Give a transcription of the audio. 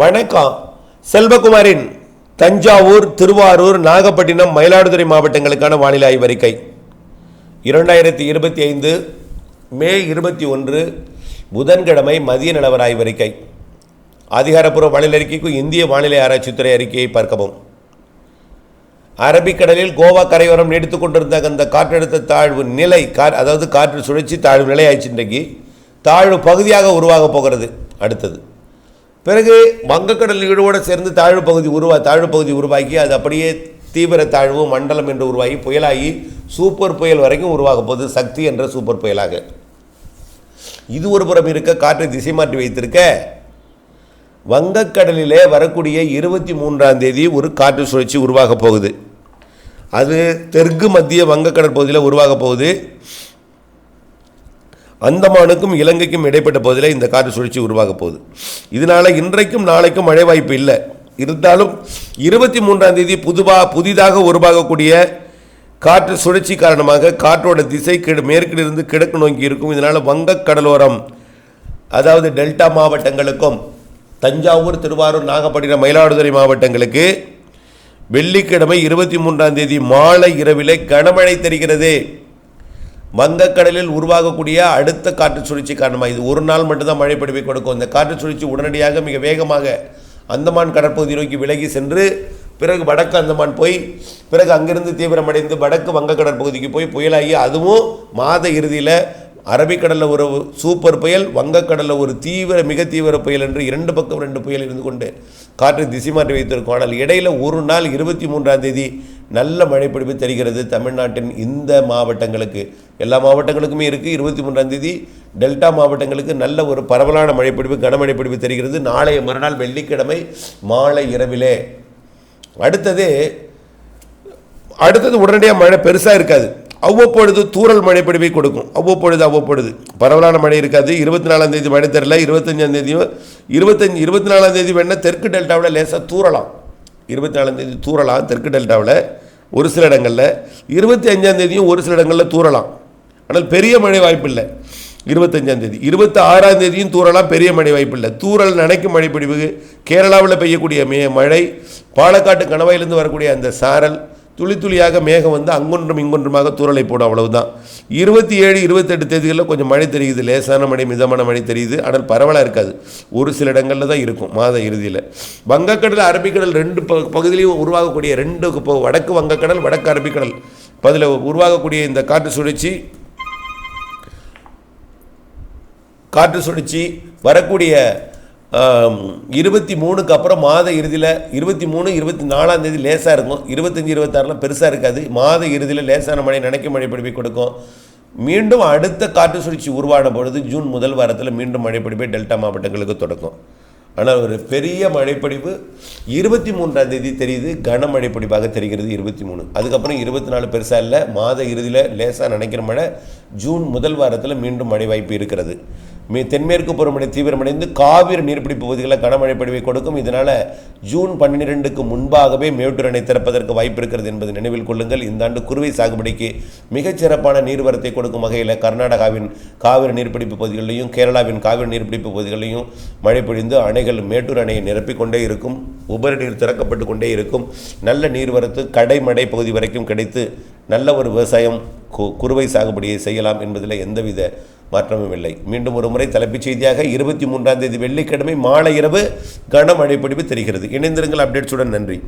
வணக்கம். செல்வகுமாரின் தஞ்சாவூர் திருவாரூர் நாகப்பட்டினம் மயிலாடுதுறை மாவட்டங்களுக்கான வானிலை ஆய்வறிக்கை. இரண்டாயிரத்தி இருபத்தி ஐந்து மே இருபத்தி ஒன்று புதன்கிழமை மதிய நிலவர ஆய்வறிக்கை. அதிகாரப்பூர்வ வானிலை அறிக்கைக்கு இந்திய வானிலை ஆராய்ச்சித்துறை அறிக்கையை பார்க்கவும். அரபிக்கடலில் கோவா கரையோரம் நீடித்துக் கொண்டிருந்த அந்த காற்றழுத்த தாழ்வு நிலை கா அதாவது காற்று சுழற்சி தாழ்வு நிலை ஆயிடுச்சு இன்றைக்கு தாழ்வு பகுதியாக உருவாக போகிறது. அடுத்தது பிறகு வங்கக்கடல் ஈடுவோடு சேர்ந்து தாழ்வு பகுதி உருவா தாழ்வு பகுதி உருவாக்கி அது அப்படியே தீவிர தாழ்வு மண்டலம் என்று உருவாகி புயலாகி சூப்பர் புயல் வரைக்கும் உருவாக போகுது. சக்தி என்ற சூப்பர் புயலாக. இது ஒரு புறம் இருக்க காற்றை திசை மாற்றி வைத்திருக்க வங்கக்கடலிலே வரக்கூடிய இருபத்தி மூன்றாம் தேதி ஒரு காற்று சுழற்சி உருவாக போகுது. அது தெற்கு மத்திய வங்கக்கடல் பகுதியில் உருவாக போகுது. அந்தமானுக்கும் இலங்கைக்கும் இடைப்பட்ட பகுதியில் இந்த காற்று சுழற்சி உருவாக போகுது. இதனால் இன்றைக்கும் நாளைக்கும் மழை வாய்ப்பு இல்லை. இருந்தாலும் இருபத்தி மூன்றாம் தேதி புதுவா புதிதாக உருவாகக்கூடிய காற்று சுழற்சி காரணமாக காற்றோட திசை கிழ மேற்கிலிருந்து கிழக்கு நோக்கி இருக்கும். இதனால் வங்கக் கடலோரம் அதாவது டெல்டா மாவட்டங்களுக்கும் தஞ்சாவூர் திருவாரூர் நாகப்பட்டினம் மயிலாடுதுறை மாவட்டங்களுக்கு வெள்ளிக்கிழமை இருபத்தி மூன்றாம் தேதி மாலை இரவிலே கனமழை தெரிகிறது. வங்கக்கடலில் உருவாகக்கூடிய அடுத்த காற்று சுழற்சி காரணமாக இது ஒரு நாள் மட்டும்தான் மழை பொழிவை கொடுக்கும். இந்த காற்று சுழற்சி உடனடியாக மிக வேகமாக அந்தமான் கடற்பகுதி நோக்கி விலகி சென்று பிறகு வடக்கு அந்தமான் போய் பிறகு அங்கிருந்து தீவிரமடைந்து வடக்கு வங்கக்கடல் பகுதிக்கு போய் புயலாகி அதுவும் மாத இறுதியில் அரபிக்கடலில் ஒரு சூப்பர் புயல் வங்கக்கடலில் ஒரு தீவிர மிக தீவிர புயல் என்று இரண்டு பக்கம் ரெண்டு புயல் இருந்து கொண்டு காற்று திசை மாற்றி வைத்திருக்கும். ஆனால் இடையில் ஒரு நாள் இருபத்தி மூன்றாம் தேதி நல்ல மழைப்பிடிப்பு தெரிகிறது தமிழ்நாட்டின் இந்த மாவட்டங்களுக்கு. எல்லா மாவட்டங்களுக்குமே இருக்குது இருபத்தி மூன்றாம் தேதி டெல்டா மாவட்டங்களுக்கு நல்ல ஒரு பரவலான மழைப்பிடிப்பு கனமழைப்பிடிப்பு தெரிகிறது. நாளைய மறுநாள் வெள்ளிக்கிழமை மாலை இரவிலே. அடுத்தது அடுத்தது உடனடியாக மழை பெருசாக இருக்காது. அவ்வப்பொழுது தூறல் மழை பொழிவை கொடுக்கும். அவ்வப்பொழுது அவ்வப்பொழுது. பரவலான மழை இருக்காது. இருபத்தி நாலாம் தேதி மழை தெரில. இருபத்தஞ்சாம் தேதியும் இருபத்தஞ்சு இருபத்தி நாலாம் தேதி வேணால் தெற்கு டெல்டாவில் லேசாக தூறலாம். இருபத்தி நாலாம் தேதி தூறலாம் தெற்கு டெல்டாவில் ஒரு சில இடங்களில். இருபத்தி அஞ்சாம் தேதியும் ஒரு சில இடங்களில் தூறலாம். ஆனால் பெரிய மழை வாய்ப்பில்லை இருபத்தஞ்சாம் தேதி. இருபத்தி ஆறாம் தேதியும் தூறலாம். பெரிய மழை வாய்ப்பில்லை தூறல் நனைக்கும் மழை பொழிவு கேரளாவில் பெய்யக்கூடிய மே மழை பாலக்காட்டு கணவாயிலிருந்து வரக்கூடிய அந்த சாரல் துளி துளியாக மேகம் வந்து அங்கொன்றும் இங்கொன்றுமாக தூறலை போடும் அவ்வளவுதான். இருபத்தி ஏழு இருபத்தெட்டு தேதிகளில் கொஞ்சம் மழை தெரியுது லேசான மழை மிதமான மழை தெரியுது. ஆனால் பரவலாக இருக்காது. ஒரு சில இடங்களில் தான் இருக்கும் மாத இறுதியில். வங்கக்கடல் அரபிக்கடல் ரெண்டு ப பகுதியிலையும் உருவாகக்கூடிய ரெண்டு வடக்கு வங்கக்கடல் வடக்கு அரபிக்கடல். பதில் உருவாகக்கூடிய இந்த காற்று சுழற்சி காற்று சுழற்சி வரக்கூடிய இருபத்தி மூணுக்கு அப்புறம் மாத இறுதியில் இருபத்தி மூணு இருபத்தி நாலாம் தேதி லேசாக இருக்கும். இருபத்தஞ்சி இருபத்தாறுலாம் பெருசாக இருக்காது. மாத இறுதியில் லேசான மழை நினைக்க மழை பிடிப்பை கொடுக்கும்? மீண்டும் அடுத்த காற்று சுழற்சி உருவான பொழுது ஜூன் முதல் வாரத்தில் மீண்டும் மழைப்பிடிப்பை டெல்டா மாவட்டங்களுக்கு தொடக்கும். ஆனால் ஒரு பெரிய மழைப்பிடிப்பு இருபத்தி மூன்றாம் தேதி தெரியுது. கனமழை பொழிவாக தெரிகிறது இருபத்தி மூணு. அதுக்கப்புறம் இருபத்தி நாலு பெருசாக இல்லை. மாத இறுதியில் லேசாக நினைக்கிற மழை ஜூன் முதல் வாரத்தில் மீண்டும் மழை வாய்ப்பு இருக்கிறது. தென்மேற்கு பருவமழை தீவிரமடைந்து காவிரி நீர்பிடிப்பு பகுதிகளில் கனமழை பொழிவை கொடுக்கும். இதனால் ஜூன் பன்னிரெண்டுக்கு முன்பாகவே மேட்டூர் அணை திறப்பதற்கு வாய்ப்பு இருக்கிறது என்பதை நினைவில் கொள்ளுங்கள். இந்த ஆண்டு குறுவை சாகுபடிக்கு மிகச்சிறப்பான நீர்வரத்தை கொடுக்கும் வகையில் கர்நாடகாவின் காவிரி நீர்பிடிப்பு பகுதிகளிலையும் கேரளாவின் காவிரி நீர்பிடிப்பு பகுதிகளிலையும் மழை பொழிந்து அணைகள் மேட்டூர் அணையை நிரப்பிக்கொண்டே இருக்கும். உபரி நீர் திறக்கப்பட்டு கொண்டே இருக்கும். நல்ல நீர்வரத்து கடைமடை பகுதி வரைக்கும் கிடைத்து நல்ல ஒரு விவசாயம் கு- குறுவை சாகுபடியை செய்யலாம் என்பதில் எந்தவித மாற்றமும் இல்லை மீண்டும் ஒரு முறை தலைப்புச் செய்தியாக இருபத்தி மூன்றாம் தேதி வெள்ளிக்கிழமை மாலை இரவு கனமழை பொழிவு தெரிகிறது. இணைந்திருங்கள் அப்டேட்ஸுடன் நன்றி.